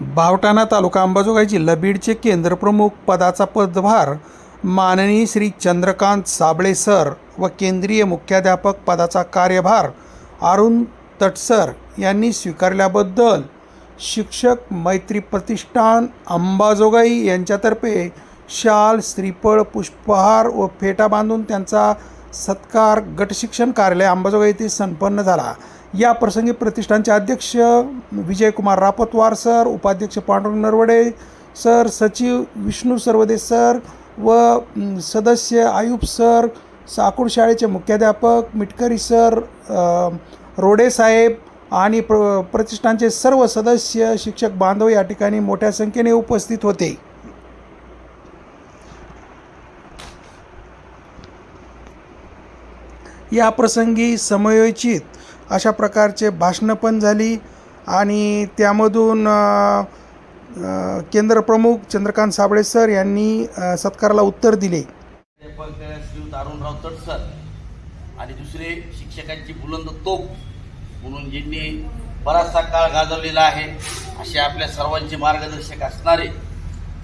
बावटाणा तालुका अंबाजोगाई जिल्हा बीडचे केंद्रप्रमुख पदाचा पदभार माननीय श्री चंद्रकांत साबळे सर व केंद्रीय मुख्याध्यापक पदाचा कार्यभार अरुण तटसर यांनी स्वीकारल्याबद्दल शिक्षक मैत्री प्रतिष्ठान अंबाजोगाई यांच्यातर्फे शाल श्रीफळ पुष्पहार व फेटा बांधून त्यांचा सत्कार गटशिक्षण कार्यालय अंबाजोगाई येथे संपन्न झाला. या प्रसंगी प्रतिष्ठानचे अध्यक्ष विजयकुमार रापतवार सर उपाध्यक्ष पांडुरंग नरवडे सर सचिव विष्णू सरवदे सर व सदस्य आयुब सर साकूर शाळेचे मुख्याध्यापक मिटकरी सर रोडे साहेब आणि प्र प्रतिष्ठानचे सर्व सदस्य शिक्षक बांधव या ठिकाणी मोठ्या संख्येने उपस्थित होते. या प्रसंगी समयोचित अशा प्रकारचे भाषणं पण झाली आणि त्यामधून केंद्रप्रमुख चंद्रकांत साबळे सर यांनी सत्काराला उत्तर दिले. श्री श्रीयुत अरुणराव तटसर आणि दुसरे शिक्षकांची बुलंद तोप म्हणून ज्यांनी बराचसा काळ गाजवलेला आहे असे आपल्या सर्वांचे मार्गदर्शक असणारे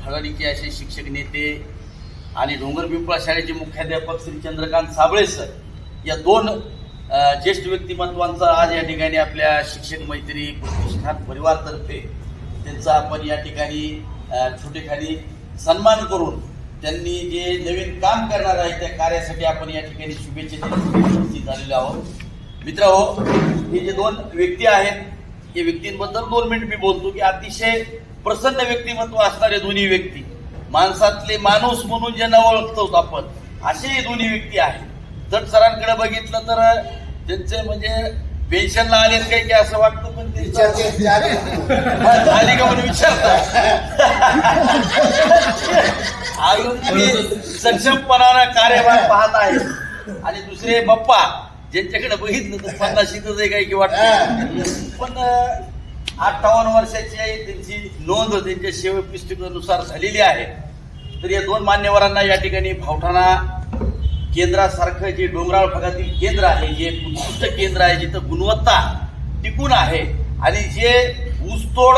धडाडीचे असे शिक्षक नेते आणि डोंगर पिंपळा शाळेचे मुख्याध्यापक श्री चंद्रकांत साबळे सर या दोन ज्येष्ठ व्यक्तिमत्वांचा आज या ठिकाणी आपल्या शिक्षक मैत्री प्रतिष्ठान परिवारतर्फे त्यांचा आपण या ठिकाणी अ, छोटेखानी सन्मान करून त्यांनी जे नवीन काम करणार आहे त्या कार्यासाठी आपण या ठिकाणी शुभेच्छा उपस्थित झालेलो आहोत. मित्र हो हे जे दोन व्यक्ती आहेत हे व्यक्तींबद्दल दोन मिनिट मी बोलतो की अतिशय प्रसन्न व्यक्तिमत्व असणारे दोन्ही व्यक्ती माणसातले माणूस म्हणून ज्यांना ओळखतो आपण असे हे दोन्ही व्यक्ती आहेत. तट सरांकडे बघितलं तर त्यांचे म्हणजे पेन्शनला आलेत काही की असं वाटतं पण ते आली. का म्हणून विचारतात. अजून तुम्ही सक्षमपणानं कार्यभार पाहत आहे. आणि दुसरे बाप्पा ज्यांच्याकडे बघितलं तर पन्नाशीतच आहे काही की वाटत. पण अठ्ठावन्न वर्षाची आहे त्यांची नोंद त्यांच्या सेवा पुस्तकानुसार झालेली आहे. तर या दोन मान्यवरांना या ठिकाणी भावठाणा केंद्रासारखं जे डोंगराळ भागातील केंद्र आहे जे उत्कृष्ट केंद्र आहे जिथं गुणवत्ता टिकून आहे आणि जे ऊसतोड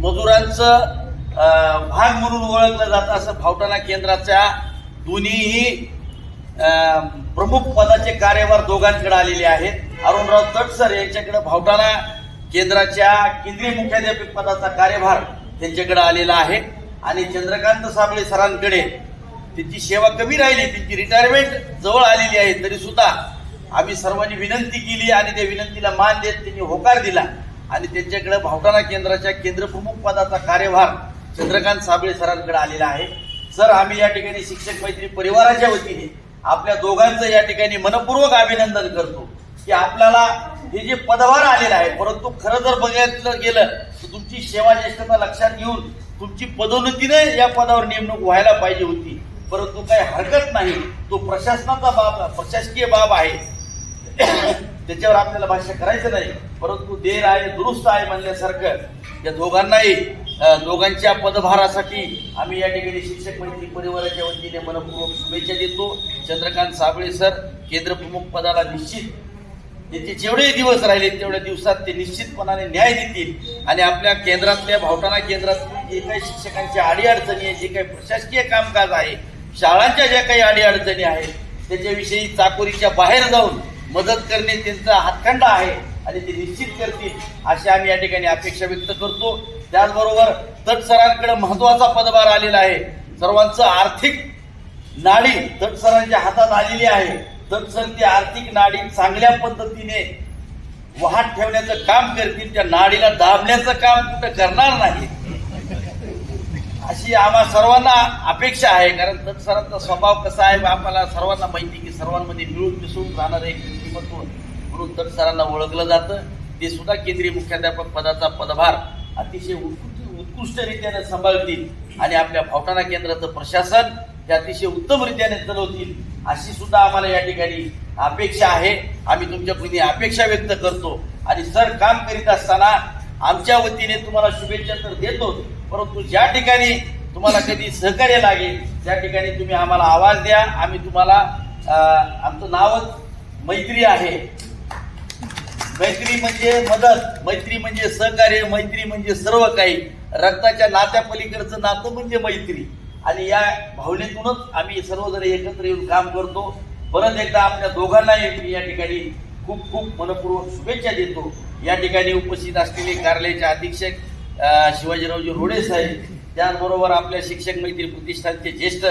मजुरांचं भाग म्हणून ओळखलं जातं असं भावटाणा केंद्राच्या दोन्हीही प्रमुख पदाचे कार्यभार दोघांकडे आलेले आहेत. अरुणराव तटसर यांच्याकडे भावटाणा केंद्राच्या केंद्रीय मुख्याध्यापक पदाचा कार्यभार त्यांच्याकडे आलेला आहे. आणि चंद्रकांत साबळे सरांकडे त्यांची सेवा कमी राहिली त्यांची रिटायरमेंट जवळ आलेली आहे तरी सुद्धा आम्ही सर्वांनी विनंती केली आणि त्या विनंतीला मान देत त्यांनी होकार दिला. आणि त्यांच्याकडे भावटाणा केंद्राच्या केंद्रप्रमुख पदाचा कार्यभार चंद्रकांत साबळे सरांकडे आलेला आहे. सर आम्ही या ठिकाणी शिक्षक मैत्री परिवाराच्या वतीने आपल्या दोघांचं या ठिकाणी मनपूर्वक अभिनंदन करतो की आपल्याला हे जे पदभार आलेलं आहे परंतु खरं जर बघितलं गेलं तर तुमची सेवा ज्येष्ठता लक्षात घेऊन तुमची पदोन्नतीने या पदावर नेमणूक व्हायला पाहिजे होती. परंतु काही हरकत नाही. तो प्रशासनाचा बाब प्रशासकीय बाब आहे. त्याच्यावर आपल्याला भाष्य करायचं नाही. परंतु देर आहे दुरुस्त आहे म्हणल्यासारखं या दोघांनाही दोघांच्या पदभारासाठी आम्ही या ठिकाणी शिक्षक मैत्री परिवाराच्या वतीने मनपूर्वक शुभेच्छा देतो. चंद्रकांत साबळे सर केंद्रप्रमुख पदाला निश्चित त्यांचे जेवढे दिवस राहिले तेवढ्या दिवसात ते निश्चितपणाने न्याय देतील. आणि आपल्या केंद्रातल्या भावटाणा केंद्रातली जे काही शिक्षकांची अडीअडचणी आहे जे काही प्रशासकीय कामकाज आहे शाळांच्या ज्या काही अडीअडचणी आहेत त्याच्याविषयी चाकोरीच्या बाहेर जाऊन मदत करणे त्यांचा हातखंडा आहे आणि ते निश्चित करतील अशी आम्ही या ठिकाणी अपेक्षा व्यक्त करतो. त्याचबरोबर तटसरांकडे महत्त्वाचा पदभार आलेला आहे. सर्वांचं आर्थिक नाडी तटसरांच्या हातात आलेली आहे. तटसर ती आर्थिक नाडी चांगल्या पद्धतीने वाहत ठेवण्याचं काम करतील. त्या नाडीला दाबण्याचं काम कुठं करणार नाही. अशी आम्हा सर्वांना अपेक्षा आहे. कारण तत्सरांचा स्वभाव कसा आहे आम्हाला सर्वांना माहिती की सर्वांमध्ये मिळून मिसळून राहणारं एक व्यक्तिमत्व म्हणून तत्सरांना ओळखलं जातं. ते सुद्धा केंद्रीय मुख्याध्यापक पदाचा पदभार अतिशय उत्कृष्ट उत्कृष्टरित्याने सांभाळतील आणि आपल्या भावटाणा केंद्राचं प्रशासन ते अतिशय उत्तमरित्याने चालवतील अशी सुद्धा आम्हाला या ठिकाणी अपेक्षा आहे. आम्ही तुमच्याकडून अपेक्षा व्यक्त करतो. आणि सर काम करीत असताना आमच्या वतीने तुम्हाला शुभेच्छा तर देतो परंतु ज्या ठिकाणी तुम्हाला कधी सहकार्य लागेल त्या ठिकाणी तुम्ही आम्हाला आवाज द्या. आम्ही तुम्हाला आमचं नावच मैत्री आहे. मैत्री म्हणजे मदत मैत्री म्हणजे सहकार्य मैत्री म्हणजे सर्व काही. रक्ताच्या नात्या पलीकडचं नातं म्हणजे मैत्री. आणि या भावनेतूनच आम्ही सर्वजण एकत्र येऊन काम करतो. परत एकदा आपल्या दोघांनाही मी या ठिकाणी खूप खूप मनपूर्वक शुभेच्छा देतो. या ठिकाणी उपस्थित असलेले कार्यालयाचे अधीक्षक शिवाजीरावजी रोडे साहेब त्याचबरोबर आपल्या शिक्षक मैत्री प्रतिष्ठानचे ज्येष्ठ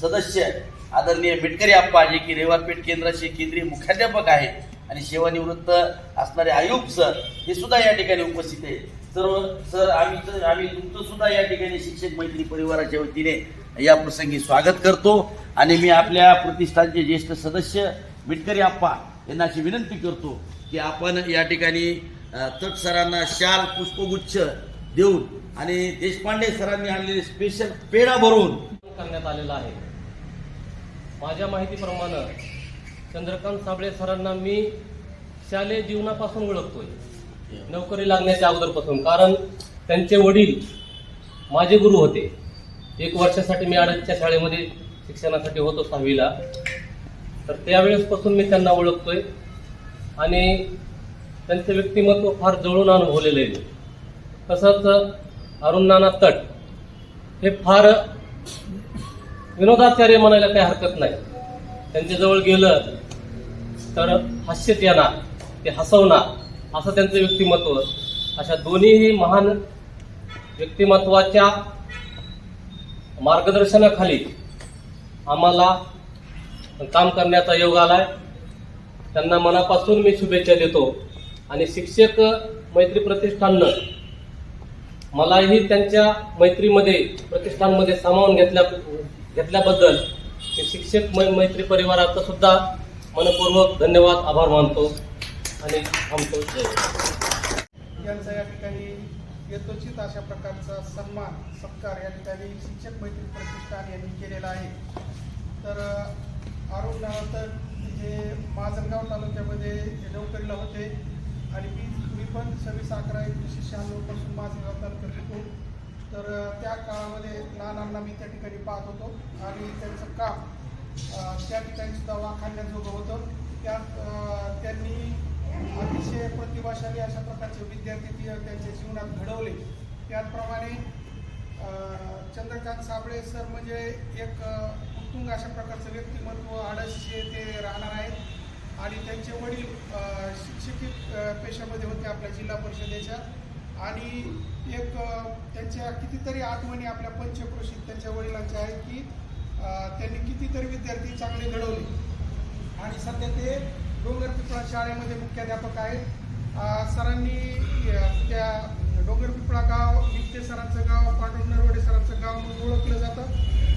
सदस्य आदरणीय मिटकरी आप्पा जे की रेवारपेठ केंद्राचे केंद्रीय मुख्याध्यापक आहेत आणि सेवानिवृत्त असणारे आयुब सर हे सुद्धा या ठिकाणी उपस्थित आहे सर्व सर आम्ही तर- आम्ही तुमचं सुद्धा या ठिकाणी शिक्षक मैत्री परिवाराच्या वतीने या प्रसंगी स्वागत करतो आणि मी आपल्या प्रतिष्ठानचे ज्येष्ठ सदस्य मिटकरी आप्पा यांना अशी विनंती करतो की आपण या ठिकाणी तट सरांना शाल पुष्पगुच्छ देऊन आणि देशपांडे सरांनी आणलेले स्पेशल पेढा भरून करण्यात आलेला आहे. माझ्या माहितीप्रमाणे चंद्रकांत साबळे सरांना मी शालेय जीवनापासून ओळखतोय. नोकरी लागण्याच्या अगोदरपासून. कारण त्यांचे वडील माझे गुरु होते. एक वर्षासाठी मी आडतच्या शाळेमध्ये शिक्षणासाठी होतो सहावीला. तर त्यावेळेसपासून मी त्यांना ओळखतोय. आणि त्यांचं व्यक्तिमत्व फार जवळून अनुभवलेलं आहे. तसंच अरुणनाना तट हे फार विनोदाचार्य म्हणायला काही हरकत नाही. त्यांच्याजवळ गेलं तर हास्यत येणार ते हसवणार असं त्यांचं व्यक्तिमत्व. अशा दोन्हीही महान व्यक्तिमत्वाच्या मार्गदर्शनाखाली आम्हाला काम करण्याचा योग आलाय. त्यांना मनापासून मी शुभेच्छा देतो. आणि शिक्षक मैत्री प्रतिष्ठाननं मलाही त्यांच्या मैत्रीमध्ये प्रतिष्ठानमध्ये सामावून घेतल्या घेतल्याबद्दल मी शिक्षक मै मैत्री परिवाराचा सुद्धा मनपूर्वक धन्यवाद आभार मानतो आणि थांबतो. जय यांचा या ठिकाणी यथोचित अशा प्रकारचा सन्मान सत्कार या ठिकाणी शिक्षक मैत्री प्रतिष्ठान यांनी केलेला आहे. तर अ, अरुण जे माजलगाव तालुक्यामध्ये नोकरीला होते आणि मी पण सव्वीस अकरा एकोणीसशे शहाण्णवपासून माजलगाव करत होतो. तर त्या काळामध्ये नानांना मी त्या ठिकाणी पाहत होतो आणि त्यांचं काम त्या ठिकाणी सुद्धा वाखाणण्याजोगं होतं. त्यात त्यांनी अतिशय प्रतिभाशाली अशा प्रकारचे विद्यार्थी ती त्यांच्या जीवनात घडवले. त्याचप्रमाणे चंद्रकांत साबळे सर म्हणजे एक उत्तुंग अशा प्रकारचं व्यक्तिमत्व आडस्य ते राहणार आहेत. आणि त्यांचे वडील अ, शिक्षकी पेशामध्ये होते आपल्या जिल्हा परिषदेच्या. आणि एक त्यांच्या कितीतरी आठवणी आपल्या पंचक्रोशीत त्यांच्या वडिलांच्या आहेत की त्यांनी कितीतरी विद्यार्थी चांगले घडवले. आणि सध्या ते डोंगर पिपळा शाळेमध्ये मुख्याध्यापक आहेत. सरांनी त्या डोंगर पिपळा गाव नित्य सरांचं गाव पांडुरंग नरवडे सरांचं गाव म्हणून ओळखलं जातं.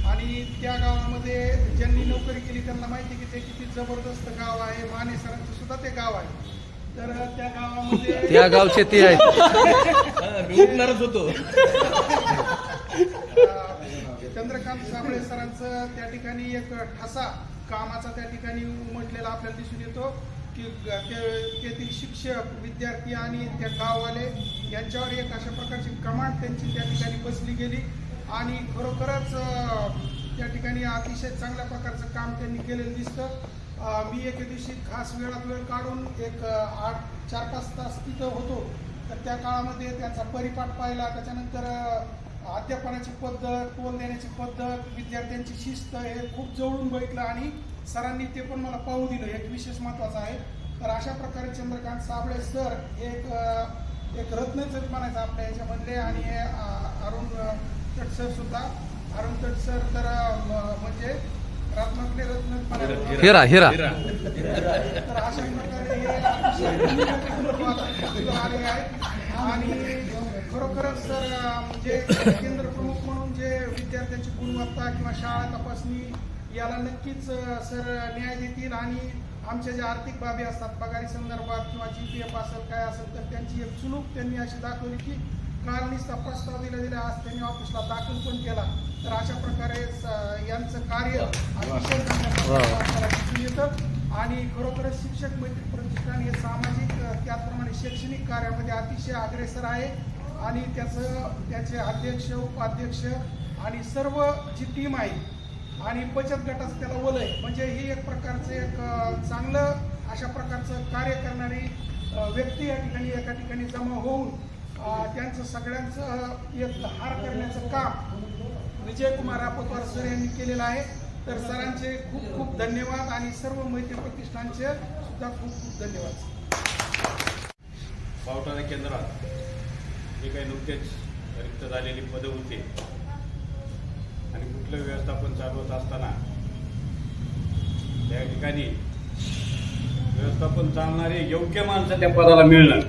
आणि त्या गावामध्ये ज्यांनी नोकरी केली त्यांना माहिती आहे की ते किती जबरदस्त गाव आहे. माने सरांचं सुद्धा ते गाव आहे. तर त्या गावामध्ये त्या गावचे ते आहेत. होतो. चंद्रकांत साबळे सरांचं त्या ठिकाणी एक ठसा कामाचा त्या ठिकाणी उमटलेला आपल्याला दिसून येतो की तेथील शिक्षक विद्यार्थी आणि त्या गाववाले यांच्यावर एक अशा प्रकारची कमांड त्यांची त्या ठिकाणी बसली गेली. आणि खरोखरच त्या ठिकाणी अतिशय चांगल्या प्रकारचं काम त्यांनी केलेलं दिसतं. मी एके दिवशी खास वेळात वेळ काढून एक आठ चार पाच तास तिथं होतो. तर त्या काळामध्ये त्यांचा परिपाठ पाहिला. त्याच्यानंतर अध्यापनाची पद्धत टोल देण्याची पद्धत विद्यार्थ्यांची शिस्त हे खूप जवळून बघितलं आणि सरांनी ते पण मला पाहू दिलं. एक विशेष महत्त्वाचं आहे. तर अशा प्रकारे चंद्रकांत साबळे सर एक एक रत्नच म्हणायचं आपल्या याच्यामधले आणि हे अरुण तट सर सुद्धा अरुण तट सर तर म्हणजे रत्नातले रत्न. हिरा हिरा तर अशा प्रकारे आहेत आणि खरोखरच सर म्हणजे केंद्र प्रमुख म्हणून जे विद्यार्थ्यांची गुणवत्ता किंवा शाळा तपासणी याला नक्कीच सर न्याय देतील आणि आमच्या ज्या आर्थिक बाबी असतात पगारी संदर्भात किंवा जी पी एफ असेल काय असेल तर त्यांची एक चुलूक त्यांनी अशी दाखवली की काल प्रस्ताव दिला दिला आज त्यांनी ऑफिसला दाखल पण केला. तर अशा प्रकारे यांचं कार्य अतिशय दिसून येतं आणि खरोखरच शिक्षक मैत्री प्रतिष्ठान हे सामाजिक त्याचप्रमाणे शैक्षणिक कार्यामध्ये अतिशय अग्रेसर आहे. आणि त्याचं त्याचे अध्यक्ष उपाध्यक्ष आणि सर्व जी टीम आहे आणि बचत गटाचं त्याला वलय म्हणजे ही एक प्रकारचं एक चांगलं अशा प्रकारचं कार्य करणारी व्यक्ती या ठिकाणी एका ठिकाणी जमा होऊन त्यांचं सगळ्यांचं एक हार करण्याचं काम विजयकुमार आपतवार सर यांनी केलेलं आहे. तर सरांचे खूप खूप धन्यवाद आणि सर्व मैत्री प्रतिष्ठानचे सुद्धा खूप खूप धन्यवाद. पावटाणा केंद्रात जे काही नुकतेच रिक्त झालेली पदं होती आणि कुठलं व्यवस्थापन चालवत असताना त्या ठिकाणी व्यवस्थापन चालणारे योग्य माणसं त्या पदाला मिळणं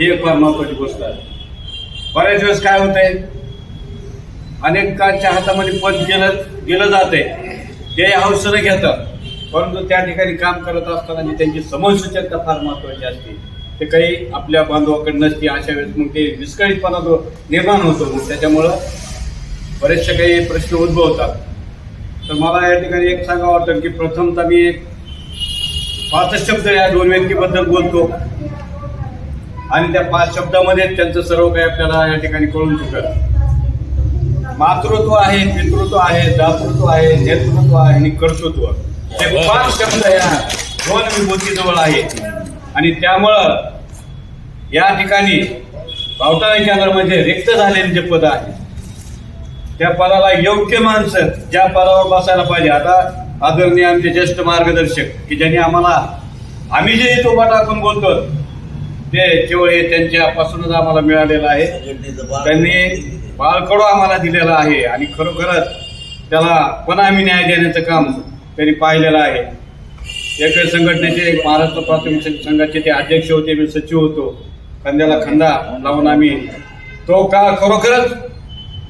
ही एक फार महत्वाची गोष्ट आहे. बऱ्याच वेळेस काय होतंय अनेकांच्या हातामध्ये पद गेलं गेलं जाते ते औषधं घेतात. परंतु त्या ठिकाणी काम करत असताना जी त्यांची समजसूचकता फार महत्वाची असते. ते काही आपल्या बांधवाकडे नसते अशा वेळेस मग ते विस्कळीतपणा जो निर्माण होतो मग त्याच्यामुळं बरेचसे काही प्रश्न उद्भवतात. तर मला या ठिकाणी एक सांगावं वाटतं की प्रथमतः मी एक पाच शब्द या दोन व्यक्तीबद्दल बोलतो. आणि त्या पाच शब्दामध्ये त्यांचं सर्व काही आपल्याला या ठिकाणी कळून चुकत मातृत्व आहे पितृत्व आहे दातृत्व आहे नेतृत्व आहे आणि कर्तृत्व. हे पाच शब्द या दोन विभूतीजवळ आहेत. आणि त्यामुळं या ठिकाणी पावटाळा केंद्रामध्ये रिक्त झालेले जे पद आहे त्या पदाला योग्य माणसं ज्या पदावर बसायला पाहिजे. आता आदरणीय आमचे ज्येष्ठ मार्गदर्शक की ज्यांनी आम्हाला आम्ही जे तो टाकून बोलतो ते केवळ हे त्यांच्यापासूनच आम्हाला मिळालेलं आहे. त्यांनी बाळकडो आम्हाला दिलेला आहे आणि खरोखरच त्याला पण आम्ही न्याय देण्याचं काम त्यांनी पाहिलेलं आहे. एक संघटनेचे महाराष्ट्र प्राथमिक शिक्षक संघाचे ते अध्यक्ष होते मी सचिव होतो. खांद्याला खांदा लावून आम्ही तो का खरोखरच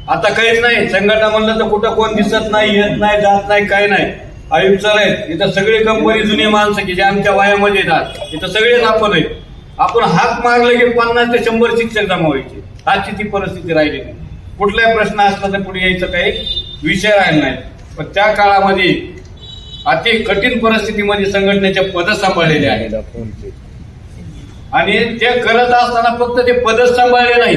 आता काहीच नाही. संघटना म्हणलं तर कुठं कोण दिसत नाही येत नाही जात नाही काय नाही. आयुक्त आहेत. इथं सगळी कंपनी जुनी माणसं की जे आमच्या वयामध्ये येतात. इथं सगळेच आपण आहेत. आपण हात मारले की पन्नास ते शंभर शिक्षक जमा व्हायचे. आजची ती परिस्थिती राहिली नाही. कुठलाही प्रश्न असला तर पुढे यायचं काही विषय राहिला नाही. पण त्या काळामध्ये अति कठीण परिस्थितीमध्ये संघटनेचे पद सांभाळलेले आहेत. आणि ते करत असताना फक्त ते पदच सांभाळले नाही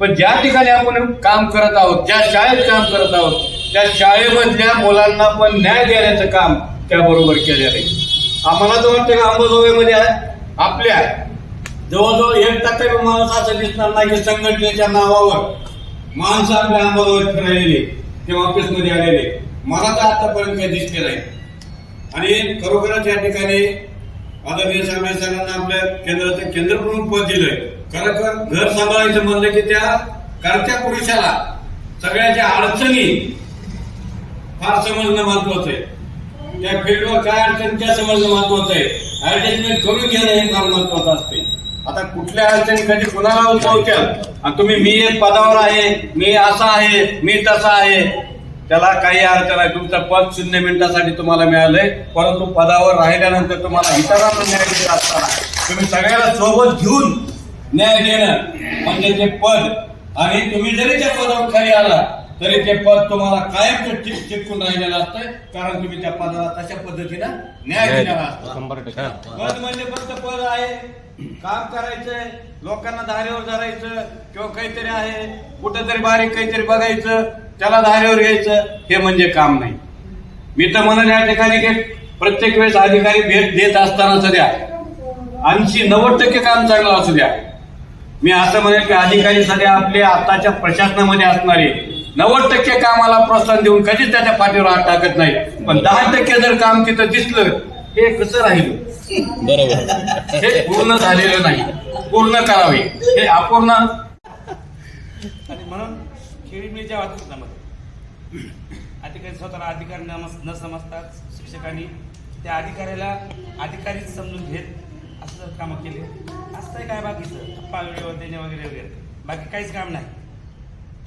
पण ज्या ठिकाणी आपण काम करत आहोत ज्या शाळेत काम करत आहोत त्या शाळेमधल्या मुलांना पण न्याय देण्याचं काम त्याबरोबर केलेलं आहे. आम्हाला तर वाटतं अंबाजोगाईमध्ये आपल्या जवळजवळ एक टक्का माणूस असं दिसणार नाही की संघटनेच्या नावावर. माणसं आपल्या अंबाजोगाईत फिरायलेले ते ऑफिसमध्ये आलेले. मला तर आतापर्यंत काही दिसले नाही. आणि खरोखरच या ठिकाणी आदरणीय साहेब सरांना आपल्या केंद्राचं केंद्रप्रमुख पद दिलंय. खरोखर घर सांभाळायचं म्हणलं की त्या करत्या पुरुषाला सगळ्याच्या अडचणी फार समजणं महत्वाचं आहे. त्या फील्डवर काय अडचण त्या समजणं महत्वाचं आहे. ऍडजस्टमेंट करून घेणं हे फार महत्वाचं असते. आता कुठल्या अडचणी कधी कुणाला उद्भवत्या आणि तुम्ही मी एक पदावर आहे मी असा आहे मी तसा आहे. त्याला काही अर्थ नाही. तुमचं पद शून्य मिनिटासाठी तुम्हाला मिळालंय. परंतु पदावर राहिल्यानंतर तुम्हाला इतरांना न्याय देत असताना तुम्ही सगळ्याला सोबत घेऊन न्याय देणं म्हणजे ते पद. आणि तुम्ही जरी त्या पदावर खाली आला तरी ते पद तुम्हाला कायम चिटकून राहिलेलं असतं कारण तुम्ही त्या पदाला तशा पद्धतीनं न्याय दिलेला असतो. पद म्हणजे फक्त पद आहे. काम करायचंय. लोकांना धारेवर धरायचं किंवा काहीतरी आहे. कुठेतरी बारीक काहीतरी बघायचं. त्याला धारेवर घ्यायचं. हे म्हणजे काम नाही. मी तर म्हणून या ठिकाणी की प्रत्येक वेळेस अधिकारी भेट देत असताना सध्या ऐंशी नव्वद टक्के काम चांगलं असू द्या. मी असं म्हणेल की अधिकारी सध्या आपल्या आताच्या प्रशासनामध्ये असणारे. नव्वद टक्के कामाला प्रोत्साहन देऊन कधीच त्याच्या पाठीवर हात टाकत नाही. पण दहा टक्के जर काम तिथं दिसलं हे कसं राहिलं? हे पूर्ण झालेलं नाही. पूर्ण करावे. हे अपूर्ण. आणि म्हणून खेळीमेळीच्या वातावरणामध्ये अधिकारी स्वतःला अधिकारी न न समजतात शिक्षकांनी त्या अधिकाऱ्याला अधिकारीच समजून घेत असं जर कामं केले. असतंय काय बाकीचं? वेळेवर देणे वगैरे वगैरे. बाकी काहीच काम नाही.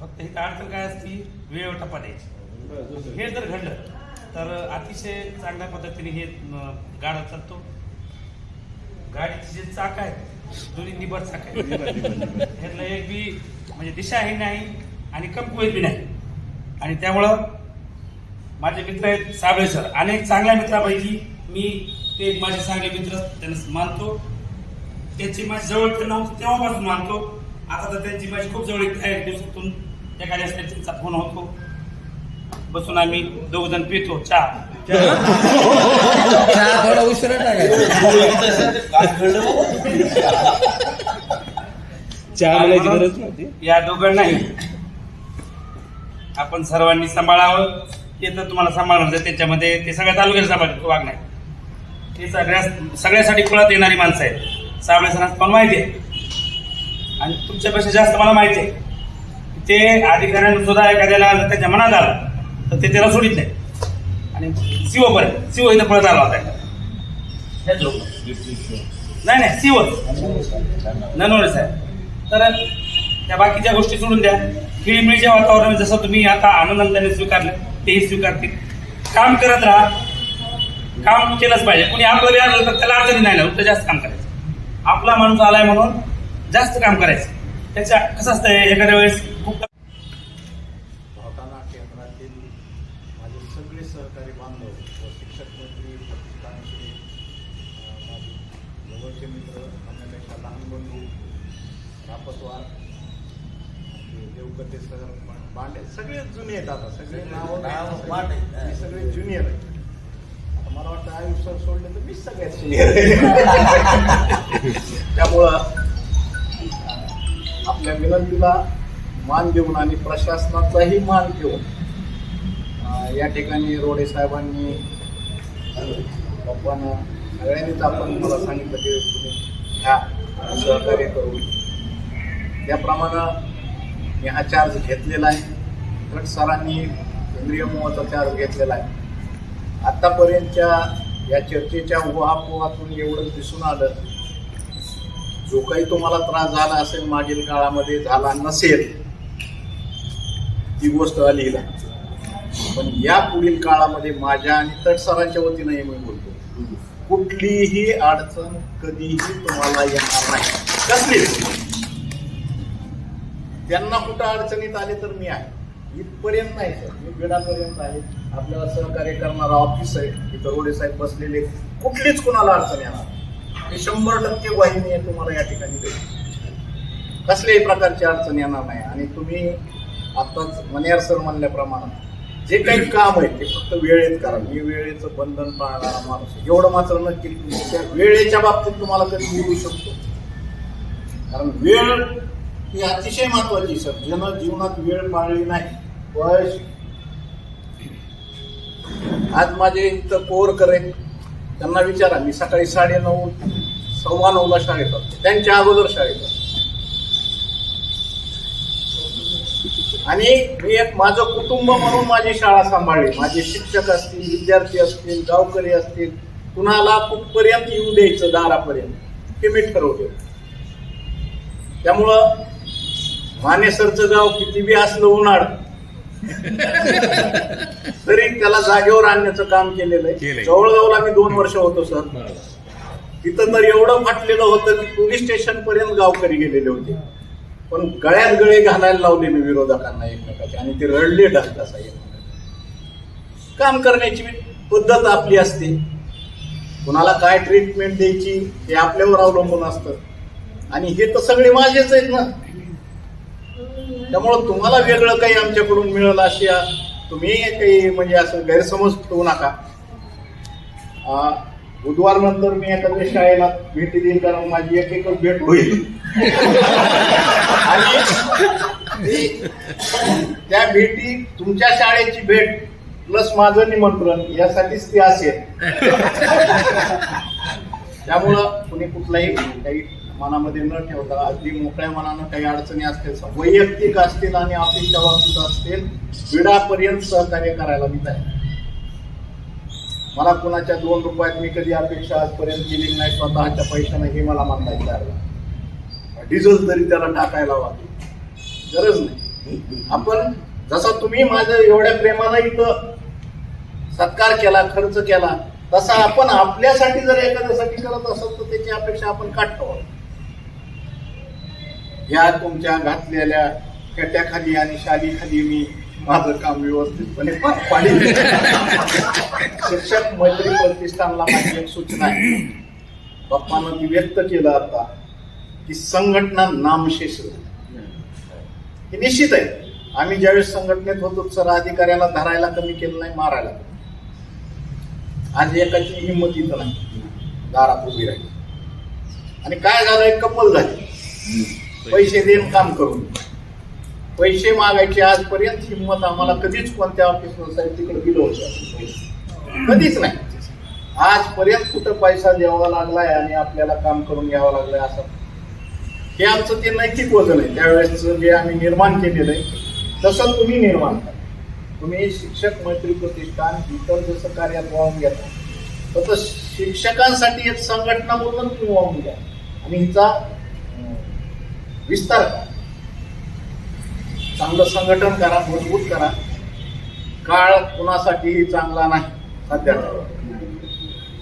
फक्त ही अडचण काय असती वेळेवर टप्पा द्यायची हे जर घडलं तर अतिशय चांगल्या पद्धतीने हे गाडा चालतो. गाडीचे जे चाक आहेत दोन्ही निबड चाक आहेत. ह्यातलं एक बी म्हणजे दिशाही नाही आणि कमकुवत बी नाही. आणि त्यामुळं माझे मित्र आहेत साबळे सर. अनेक चांगल्या मित्रापैकी मी ते एक माझे चांगले मित्र त्यांना मानतो. त्यांची माझी जवळ नव्हती तेव्हापासून मानतो. आता तर त्यांची माझी खूप जवळ आहे दिवसातून एखाद्या त्यांचा फोन होतो. बसून आम्ही दोघ जण पितो चहा. थोडा उशिरा टाकायचा. या दोघांनाही आपण सर्वांनी सांभाळावं. ते तर तुम्हाला सांभाळणार त्याच्यामध्ये ते सगळ्या तालुक्याला सांभाळ वागणार ते सगळ्या सगळ्यासाठी कुळात येणारी माणसं आहेत. साबळे सरांना पण माहिती आहे. आणि तुमच्यापेक्षा जास्त मला माहिती आहे. ते अधिकाऱ्यांना सुद्धा एखाद्याला जर त्याच्या मनात आलं तर ते त्याला सोडित नाही. आणि सीओ पर्यंत सीओ इथं पळत आला होता. लोक नाही नाही सीओ. ननवणे साहेब. तर त्या बाकीच्या गोष्टी सोडून द्या. खेळीमेळीच्या वातावरण जसं तुम्ही आता आनंदाने स्वीकारलं तेही स्वीकारतील. काम करत राहा. काम केलंच पाहिजे. कोणी आपलं आलं तर त्याला अडचणी नाही ना उलट जास्त काम करायचं. आपला माणूस आलाय म्हणून जास्त काम करायचं. त्याच्या कसं असतं एखाद्या वेळेस खूप भावताना केंद्रातील माझे सगळे सहकारी बांधव व शिक्षक मंत्री पत्रकारांशी अं, माझे जवळचे मित्र आपल्यापेक्षा लहान बंधू रापतवार आपले देवकते सर बांडे सगळे जुने आहेत आता सगळे नाव मी सगळे ज्युनियर आहेत. आता मला वाटतं आयुष्य सोडले तर मीच सगळ्यात सिनियर आहे. त्यामुळं आपल्या विनंतीला मान देऊन आणि प्रशासनाचाही मान अं, या ठिकाणी रोडे साहेबांनी आपण सगळ्यांनीच आपण मला सांगितलं की तुम्ही ह्या सहकार्य करून. त्याप्रमाणे मी हा चार्ज घेतलेला आहे. गट सरांनी केंद्रीय मोहाचा चार्ज घेतलेला आहे. आत्तापर्यंतच्या या चर्चेच्या उहापोहातून एवढं दिसून आलं जो काही तुम्हाला त्रास झाला असेल मागील काळामध्ये झाला नसेल ती गोष्ट अलीला. पण या पुढील काळामध्ये माझ्या आणि तटसरांच्या वतीने मी बोलतो. कुठलीही अडचण कधीही तुम्हाला येणार नाही. कसली? त्यांना कुठं अडचणीत आले तर मी आहे. इथपर्यंत नाही सर. मी बिडापर्यंत आहे. आपल्याला सहकार्य करणारा ऑफिस आहे. इथं रोडे साहेब बसलेले कुठलीच कुणाला अडचण येणार हे शंभर टक्के वाहिनी आहे तुम्हाला या ठिकाणी कसल्याही प्रकारची अडचण येणार नाही. आणि तुम्ही आत्ताच मनियार सर म्हणल्याप्रमाणे जे काही काम आहे ते फक्त वेळेत करा. मी वेळेचं बंधन पाळणारा माणूस एवढं मात्र नक्की त्या वेळेच्या बाबतीत तुम्हाला कधी मिळू शकतो. कारण वेळ ही अतिशय महत्वाची सर. जन जीवनात वेळ पाळली नाही वय आज माझे इथं कोर. करेन त्यांना विचारा मी सकाळी साडे नऊ सव्वा नऊला शाळेत असतो त्यांच्या अगोदर शाळेत असतो आणि मी एक माझं कुटुंब म्हणून माझी शाळा सांभाळली. माझे शिक्षक असतील विद्यार्थी असतील गावकरी असतील कुणाला कुठपर्यंत येऊ द्यायचं दारापर्यंत हे मी ठरवले. त्यामुळं मानेसरचं गाव किती बी असलं उन्हाळ तरी त्याला जागेवर आणण्याचं काम केलेलं आहे. जवळगावला मी दोन वर्ष होतो सर. तिथं तर एवढं फाटलेलं होतं की पोलीस स्टेशन पर्यंत गावकरी गेलेले होते. पण गळ्यात गळे घालायला लावले मी विरोधकांना एकमेकाचे. आणि ते रडले ढसढसा एकमेकाचे काम करण्याची पद्धत आपली असते. कुणाला काय ट्रीटमेंट द्यायची हे आपल्यावर अवलंबून असतं. आणि हे तर सगळे माझेच आहेत ना. त्यामुळं तुम्हाला वेगळं काही आमच्याकडून मिळेल अशी तुम्ही काही म्हणजे असं गैरसमज ठेवू नका. बुधवार नंतर मी एखाद्या शाळेला भेटी देईन कारण माझी एक एकच भेट होईल. आणि त्या भेटी तुमच्या शाळेची भेट प्लस माझं निमंत्रण यासाठीच ती असेल. त्यामुळं कुणी कुठलाही काही मनामध्ये न ठेवता अगदी मोकळ्या मनानं काही अडचणी असतील वैयक्तिक असतील आणि ऑफिसच्या बाबतीत असतील विडापर्यंत सहकार्य करायला मी तयार मला कुणाच्या दोन रुपयात मी कधी अपेक्षा आजपर्यंत केली नाही स्वतःच्या पैशाने हे मला म्हणता येईल. डिझेल तरी त्याला टाकायला वाटेल गरज नाही. आपण जसा तुम्ही माझ्या एवढ्या प्रेमानं इथं सत्कार केला खर्च केला तसा आपण आपल्यासाठी जर एखाद्यासाठी करत असेल तर त्याची अपेक्षा आपण काढतो ह्या तुमच्या घातलेल्या कट्याखाली आणि शालीखाली मी माझं काम व्यवस्थितपणे पार शिक्षक मैत्री प्रतिष्ठानला माझी एक सूचना आहे. बाप्पानं ती व्यक्त केलं आता की संघटना नामशेष हे निश्चित आहे. आम्ही ज्यावेळेस संघटनेत होतो सर अधिकाऱ्याला धरायला कमी केलं नाही मारायला आज एकाची हिंमत इथं नाही. दारात उभी राहिली. आणि काय झालं एक कपल झाली. पैसे देऊन काम करून. पैसे मागायचे आजपर्यंत हिंमत आम्हाला कधीच कोणत्या ऑफिसवर साहेब तिकडे दिलं होतं. कधीच नाही. आजपर्यंत कुठं पैसा द्यावा लागलाय आणि आपल्याला काम करून घ्यावं लागलंय असं. हे आमचं ते नैतिक वजन आहे. त्यावेळेस जे आम्ही निर्माण केलेलं आहे तसं तुम्ही निर्माण करा. तुम्ही शिक्षक मैत्री प्रतिष्ठान इतर जसं कार्यात वाहून घेता तसं शिक्षकांसाठी एक संघटना म्हणून तुम्ही वाहून घ्या. आणि हिचा विस्तार करा. चांगलं संघटन करा मजबूत करा. काळ कुणासाठीही चांगला नाही सध्या.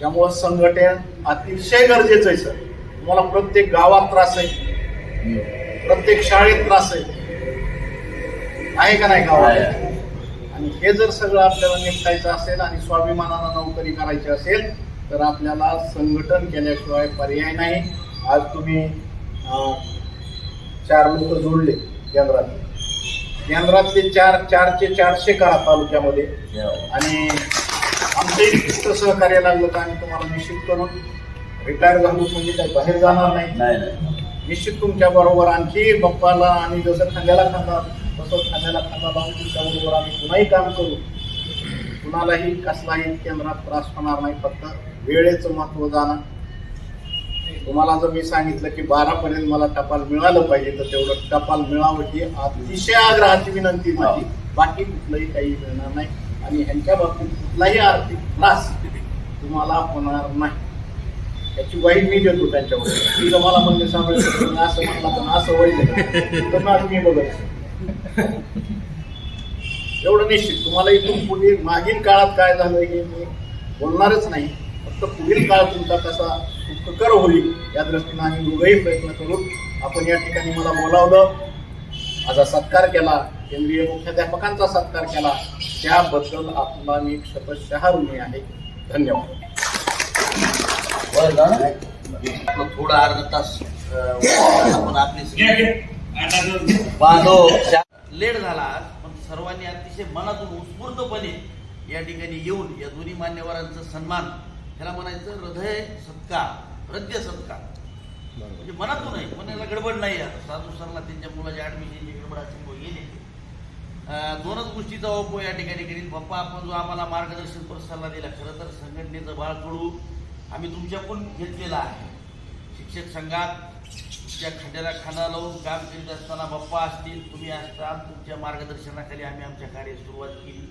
त्यामुळं संघटन अतिशय गरजेचं आहे सर. तुम्हाला प्रत्येक गावात त्रास आहे. प्रत्येक शाळेत त्रास आहे. आहे का नाही गावात? आणि हे जर सगळं आपल्याला निपटायचं असेल आणि स्वाभिमानानं नोकरी करायची असेल तर आपल्याला संघटन केल्याशिवाय पर्याय नाही. आज तुम्ही चार लोक जोडले केंद्रात केंद्रातले चार चारचे चारशे करा तालुक्यामध्ये. आणि आमच्या इतकं सहकार्य लागलं तर आम्ही तुम्हाला निश्चित करून रिटायर झालो म्हणजे काही बाहेर जाणार नाही. निश्चित तुमच्या बरोबर आणखी बाप्पाला आणि जसं खांद्याला खांदा तसं खांद्याला खांदा लावून तुमच्या बरोबर आम्ही पुन्हाही काम करू. कुणालाही कसलाही केंद्रात त्रास होणार नाही फक्त वेळेचं महत्त्व जाणं. तुम्हाला जर मी सांगितलं की बारा पर्यंत मला टपाल मिळालं पाहिजे तर तेवढं टपाल मिळावं ही अतिशय आग्रहाची विनंती माझी. बाकी कुठलंही काही मिळणार नाही. आणि ह्यांच्या बाबतीत कुठलाही आर्थिक त्रास तुम्हाला होणार नाही. याची वाईट मी देतो त्यांच्यावर. ती जर मला म्हणजे सांगायचं असं म्हटलं तर असं वाईट तर मग मी बघत एवढं निश्चित. तुम्हाला इथून पुढे मागील काळात काय झालं हे मी बोलणारच नाही. फक्त पुढील काळ तुमचा कसा सुखकर होईल. या दृष्टीनं आम्ही दोघंही प्रयत्न करू आपण या ठिकाणी मला बोलावलं. माझा सत्कार केला. केंद्रीय मुख्याध्यापकांचा सत्कार केला. त्याबद्दल आपला मी शतशः ऋणी आहे. धन्यवाद. आपलं थोडा अर्धा तास आपण आपली सगळी बांधव लेट झाला आज, पण सर्वांनी अतिशय मनातून उत्स्फूर्तपणे या ठिकाणी येऊन या दोन्ही मान्यवरांचा सन्मान त्याला म्हणायचं हृदय सत्कार हृदय सत्कार. म्हणजे मनातून आहे मनाला गडबड नाही आता साधू सरला त्यांच्या मुलाच्या ऍडमिशनची गडबड असल्यामुळे गेले. दोनच गोष्टीचा वापर या ठिकाणी करीन. पप्पा आपण जो आम्हाला मार्गदर्शन पर सल्ला दिला खरं तर संघटनेचं बाळ कडू आम्ही तुमच्याकडून घेतलेला आहे. शिक्षक संघात तुमच्या खांद्याला खांदा लावून काम करीत असताना बाप्पा असतील तुम्ही असताल तुमच्या मार्गदर्शनाखाली आम्ही आमच्या कार्य सुरुवात केली.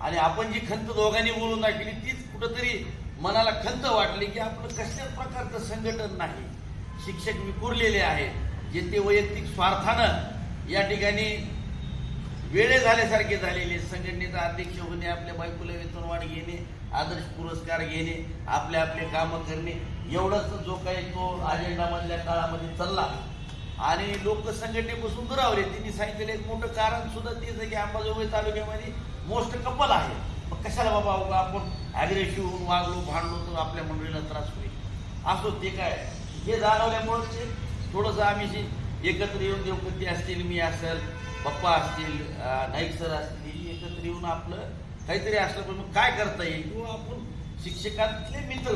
आणि आपण जी खंत दोघांनी बोलून दाखवली तीच कुठंतरी मनाला खंत वाटली की आपलं कसल्याच प्रकारचं संघटन नाही. शिक्षक विखुरलेले आहेत. जे ते वैयक्तिक स्वार्थानं या ठिकाणी वेळे झाल्यासारखे झालेले संघटनेचा अध्यक्ष होणे आपल्या बायकोला वेतनवाढ घेणे आदर्श पुरस्कार घेणे आपले आपले कामं करणे एवढंच जो काही तो अजेंडामधल्या काळामध्ये चालला. आणि लोक संघटनेपासून दुरावले. त्यांनी सांगितलेलं एक मोठं कारण सुद्धा तेच आहे की अंबाजोगाई तालुक्यामध्ये मोस्ट कपल आहे. मग कशाला बाबा आपण ॲग्रेसिव्ह होऊन वागलो भांडलो तर आपल्या मंडळीला त्रास होईल. असो ते काय? हे जाणवल्यामुळं ते थोडंसं आम्ही जे एकत्र येऊन देवपती असतील मी असेल पप्पा असतील नाईक सर असतील एकत्र येऊन आपलं काहीतरी असलं पण मग काय करता येईल? किंवा आपण शिक्षकांतले मित्र.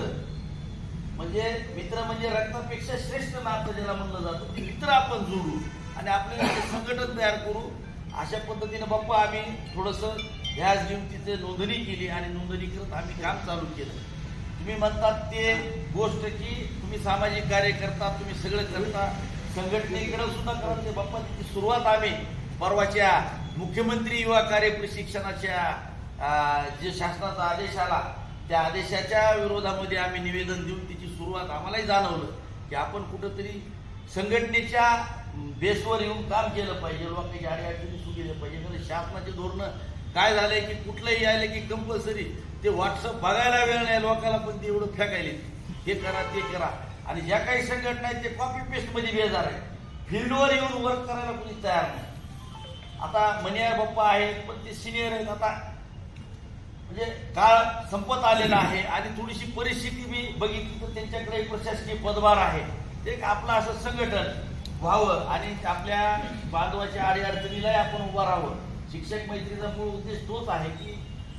म्हणजे मित्र म्हणजे रक्तापेक्षा श्रेष्ठ नातं ज्याला म्हणलं जातं ते मित्र आपण जोडू आणि आपल्याला संघटन तयार करू. अशा पद्धतीनं बाप्पा आम्ही थोडंसं ध्यास घेऊन तिथे नोंदणी केली आणि नोंदणी करत आम्ही काम चालू केलं. तुम्ही म्हणतात ते गोष्ट की तुम्ही सामाजिक कार्य करता तुम्ही सगळं करता. संघटनेकडे सुद्धा करत ते बाप्पा. तिची सुरुवात आम्ही परवाच्या मुख्यमंत्री युवा कार्य प्रशिक्षणाच्या जे शासनाचा आदेश आला त्या आदेशाच्या विरोधामध्ये आम्ही निवेदन देऊन तिची सुरुवात आम्हालाही जाणवलं की आपण कुठंतरी संघटनेच्या बेसवर येऊन काम केलं पाहिजे लोकांची सुरू सुटल्या पाहिजे. कारण शासनाचे धोरणं काय झालंय की कुठलंही आलं की कंपल्सरी ते व्हॉट्सअप बघायला वेळ नाही लोकांना पण ते एवढं फेकायले. हे करा ते करा. आणि ज्या काही संघटना आहेत ते कॉपी पेस्टमध्ये बेजार आहे फील्डवर येऊन वर्क करायला कोणी तयार नाही. आता मनियार बाप्पा आहेत पण ते सिनियर आहेत. आता म्हणजे काळ संपत आलेला आहे आणि थोडीशी परिस्थिती मी बघितली तर त्यांच्याकडे प्रशासकीय पदभार आहे. ते आपलं असं संघटन व्हावं आणि आपल्या बांधवाच्या अडीअडचणीलाही आपण उभं राहावं. शिक्षक मैत्रीचा मूळ उद्देश तोच आहे की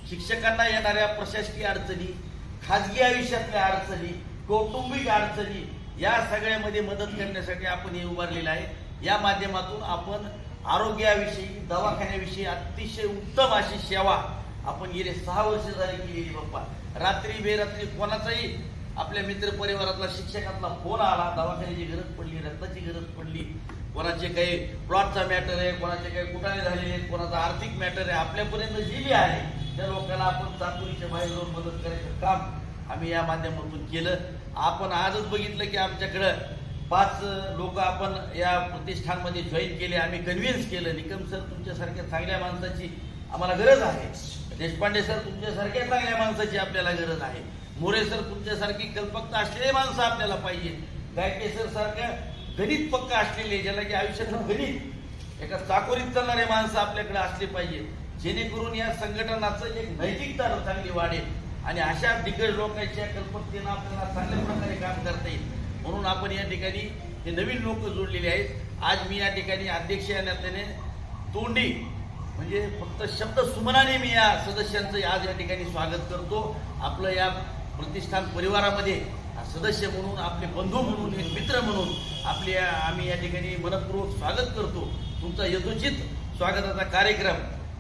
शिक्षकांना येणाऱ्या प्रशासकीय अडचणी खाजगी आयुष्यातल्या अडचणी कौटुंबिक अडचणी या सगळ्यामध्ये मदत करण्यासाठी आपण हे उभारलेलं आहे. या माध्यमातून आपण आरोग्याविषयी दवाखान्याविषयी अतिशय उत्तम अशी सेवा आपण गेले सहा वर्ष झाली केलेली बाप्पा. रात्री बेरात्री कोणाचाही आपल्या मित्र परिवारातला शिक्षकातला फोन आला दवाखान्याची गरज पडली रक्ताची गरज पडली कोणाचे काही प्लॉटचा मॅटर आहे कोणाचे काही कुठाने झाले आहेत कोणाचा आर्थिक मॅटर आहे आपल्यापर्यंत जी बी आहे त्या लोकांना आपण चातुरीच्या बाहेर जाऊन मदत करायचं काम आम्ही या माध्यमातून केलं. आपण आजच बघितलं की आमच्याकडं पाच लोक आपण या प्रतिष्ठानमध्ये जॉईन केले आम्ही कन्व्हिन्स केलं. निकम सर तुमच्यासारख्या चांगल्या माणसाची आम्हाला गरज आहे. देशपांडे सर तुमच्यासारख्या चांगल्या माणसाची आपल्याला गरज आहे. मोरे सर तुमच्यासारखी कल्पकता असलेली माणसं आपल्याला पाहिजे गायके सर सारख्या गणित पक्क असलेले ज्याला की आयुष्यातलं गणित एका चाकोरीत चालणारे माणसं आपल्याकडे असले पाहिजे. जेणेकरून या संघटनाचं एक नैतिकता चांगली वाढेल. आणि अशा दिग्गज लोकांच्या कल्पकतेनं आपल्याला चांगल्या प्रकारे काम करता येईल. म्हणून आपण या ठिकाणी हे नवीन लोक जोडलेले आहेत. आज मी या ठिकाणी अध्यक्ष या नात्याने तोंडी म्हणजे फक्त शब्द सुमनाने मी या सदस्यांचं आज या ठिकाणी स्वागत करतो. आपलं या प्रतिष्ठान परिवारामध्ये सदस्य म्हणून आपले बंधू म्हणून एक मित्र म्हणून आपले आम्ही या ठिकाणी मनपूर्वक स्वागत करतो. तुमचा यथोचित स्वागताचा कार्यक्रम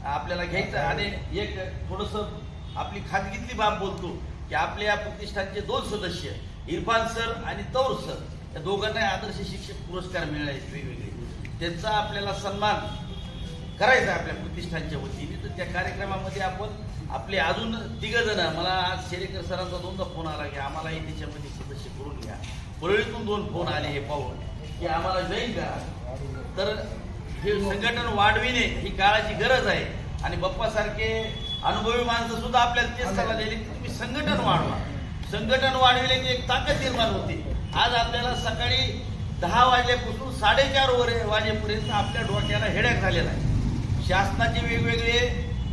आपल्याला घ्यायचा आणि एक थोडंसं आपली खाजगीतली बाब बोलतो की आपल्या या प्रतिष्ठानचे दोन सदस्य इरफान सर आणि तौर सर या दोघांना आदर्श शिक्षक पुरस्कार मिळाले वेगवेगळे. त्यांचा आपल्याला सन्मान करायचा आपल्या प्रतिष्ठानच्या वतीने. तर त्या कार्यक्रमामध्ये आपण आपले अजून तिघ जण मला आज शेरेकर सरांचा दोनदा फोन आला की आम्हालाही त्याच्यामध्ये सदस्य करून घ्या. परळीतून दोन फोन आले हे पाहून की आम्हाला जॉईन करा. तर हे संघटन वाढविणे ही काळाची गरज आहे. आणि बाप्पासारखे अनुभवी माणसं सुद्धा आपल्याला तेच सल्ला दिली की तुम्ही संघटन वाढवा. संघटन वाढविले की एक ताकद निर्माण होते. आज आपल्याला सकाळी दहा वाजल्यापासून साडेचार वर वाजेपर्यंत आपल्या डोक्याला हेडॅक झालेला आहे. शासनाचे वेगवेगळे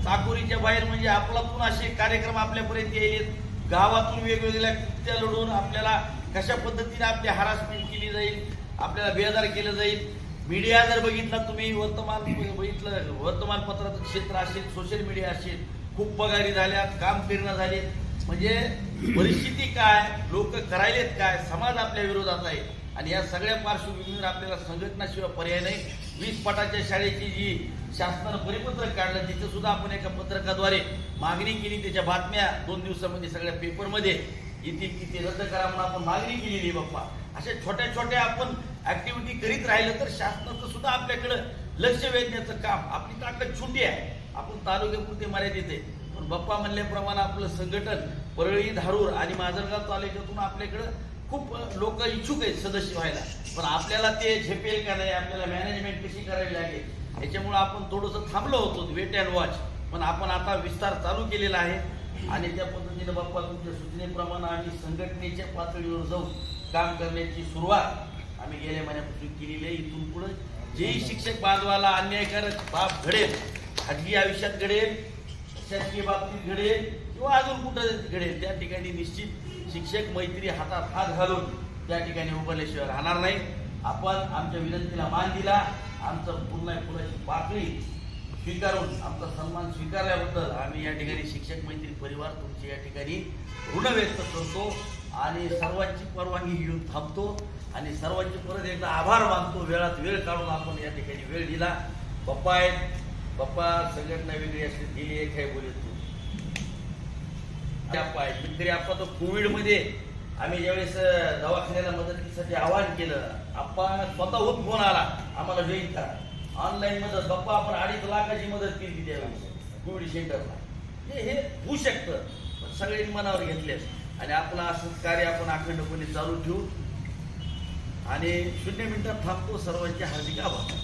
चाकोरीच्या बाहेर म्हणजे आपलातून असे कार्यक्रम आपल्यापर्यंत येईल. गावातून वेगवेगळ्या कृत्या लढून आपल्याला कशा पद्धतीने आपली हरासमेंट केली जाईल आपल्याला बेदार केलं जाईल. मीडिया जर बघितला तुम्ही वर्तमान बघितलं वर्तमानपत्राचं क्षेत्र असेल सोशल मीडिया असेल खूप पगारी झाल्यात काम फिरणं झाले म्हणजे परिस्थिती काय लोक करायलेत काय समाज आपल्या विरोधात आहे. आणि या सगळ्या पार्श्वभूमीवर आपल्याला संघटनाशिवाय पर्याय नाही. वीस पटाच्या शाळेची जी शासनानं परिपत्रक काढलं तिथं सुद्धा आपण एका पत्रकाद्वारे मागणी केली. त्याच्या बातम्या दोन दिवसामध्ये सगळ्या पेपरमध्ये येतील की ते रद्द करा म्हणून आपण मागणी केलेली आहे बाप्पा. अशा छोट्या छोट्या आपण ऍक्टिव्हिटी करीत राहिलं तर शासनाचं सुद्धा आपल्याकडं लक्ष वेधण्याचं काम आपली ताकद छोटी आहे. आपण तालुक्यापुरते मर्यादित आहे. पण बाप्पा म्हणल्याप्रमाणे आपलं संघटन परळी धारूर आणि माजलगाव तालुक्यातून आपल्याकडं खूप लोक इच्छुक आहेत सदस्य व्हायला. पण आपल्याला ते झेपेल का नाही आपल्याला मॅनेजमेंट कशी करावी लागेल याच्यामुळे आपण थोडंसं थांबलो होतो वेट अँड वॉच पण आपण आता विस्तार चालू केलेला आहे. आणि त्या पद्धतीने बाप्पा तुमच्या सूचनेप्रमाणे आम्ही संघटनेच्या पातळीवर जाऊन काम करण्याची सुरुवात आम्ही गेल्या महिन्यापासून केलेली आहे. इथून पुढे जेही शिक्षक बांधवाला अन्यायकारक बाब घडेल खाजगी आयुष्यात घडेल शासकीय बाबतीत घडेल किंवा अजून कुठं घडेल त्या ठिकाणी निश्चित शिक्षक मैत्री हातात हात घालून त्या ठिकाणी उभारल्याशिवाय राहणार नाही. आपण आमच्या विनंतीला मान दिला. आमचं पुन्हा पुराची पातळी स्वीकारून आमचा सन्मान स्वीकारल्याबद्दल आम्ही या ठिकाणी शिक्षक मैत्री परिवार तुमचे या ठिकाणी ऋण व्यक्त करतो आणि सर्वांची परवानगी घेऊन थांबतो आणि सर्वांचे परत एकदा आभार मानतो. वेळात वेळ काढून आपण या ठिकाणी वेळ दिला. पप्पा आहेत. पप्पा संघटना वेगळी असली दिली एक आहे बोले तू आप्पा आहेत. मित्री तरी आप्पा तो कोविडमध्ये आम्ही ज्यावेळेस दवाखान्याला मदतीसाठी आवाहन केलं आप्पा स्वतःहून फोन आला. आम्हाला जॉईन करा. ऑनलाईन मदत. बाप्पा आपण अडीच लाखाची मदत केली त्यावेळी कोविड सेंटरला. हे हे होऊ शकतं. पण सगळ्यांनी मनावर घेतले. आणि आपलं असं कार्य आपण अखंडपणे चालू ठेवू. आणि शून्य मिनिटात थांबतो. सर्वांचे हार्दिक आभार.